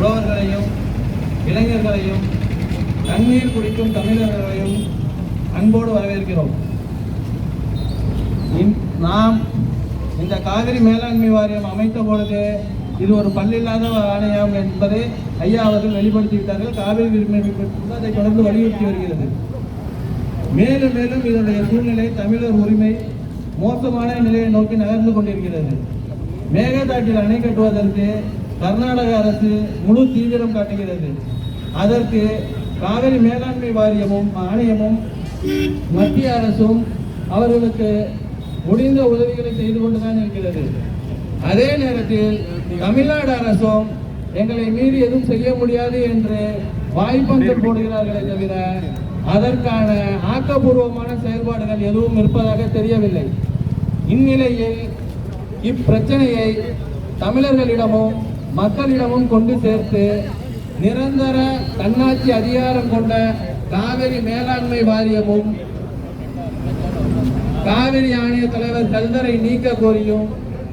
உழவர்களையும் இளைஞர்களையும் தண்ணீர் குடிக்கும் தமிழர்களையும் அன்போடு வரவேற்கிறோம். இன்- நாம் இந்த காவிரி மேலாண்மை வாரியம் அமைத்த பொழுது இது ஒரு பல்லில்லாத ஆணையம் என்பதை ஐயா அவர்கள் வெளிப்படுத்திவிட்டார்கள். காவிரி உரிமை அதை தொடர்ந்து வலியுறுத்தி வருகிறது. மேலும் மேலும் இதனுடைய சூழ்நிலை தமிழர் உரிமை மோசமான நிலையை நோக்கி நகர்ந்து கொண்டிருக்கிறது. மேகதாட்டில் அணை கட்டுவதற்கு கர்நாடக அரசு முழு தீவிரம் காட்டுகிறது. அதற்கு காவிரி மேலாண்மை வாரியமும் ஆணையமும் மத்திய அரசும் அவர்களுக்கு முடிந்த உதவிகளை செய்து கொண்டுதான் இருக்கிறது. அதே நேரத்தில் தமிழ்நாடு அரசும் எங்களை மீறி எதுவும் செய்ய முடியாது என்று வாய்ப்பந்தம் போடுகிறார்களே தவிர அதற்கான ஆக்கப்பூர்வமான செயல்பாடுகள் எதுவும் இருப்பதாக தெரியவில்லை. இந்நிலையில் இப்பிரச்சனையை தமிழர்களிடமும் மக்களிடமும் கொண்டு சேர்த்து நிரந்தர தன்னாட்சி அதிகாரம் கொண்ட காவிரி மேலாண்மை வாரியமும் காவிரி ஆணைய தலைவர் கல்தரை நீக்க கோரியும்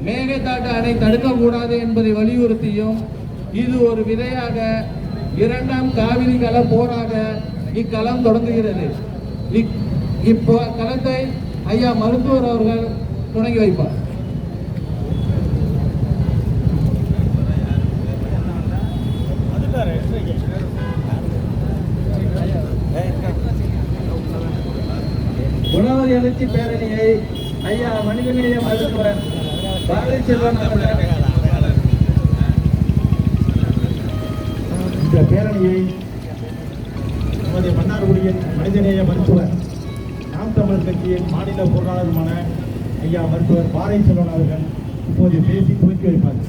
மேகதாட்டு அணை தடுக்கக்கூடாது என்பதை வலியுறுத்தியும் இது ஒரு விதையாக இரண்டாம் காவிரி கள போராக இக்களம் தொடங்குகிறது. இக்- இப்போ களத்தை ஐயா மருத்துவர் அவர்கள் தொடங்கி வைப்பார். உணவு எழுச்சி பேரணியை ஐயா மனிதநேய மருத்துவர் பாரதி செல்வன் இந்த பேரணியை நமது மன்னார்குடியின் மனிதநேய மருத்துவர் நாம் தமிழர் கட்சியின் மாநில பொருளாளருமான ஐயா மருத்துவர் பாறை செல்வன் அவர்கள் இப்போது பேசி துவக்கி வைப்பார்.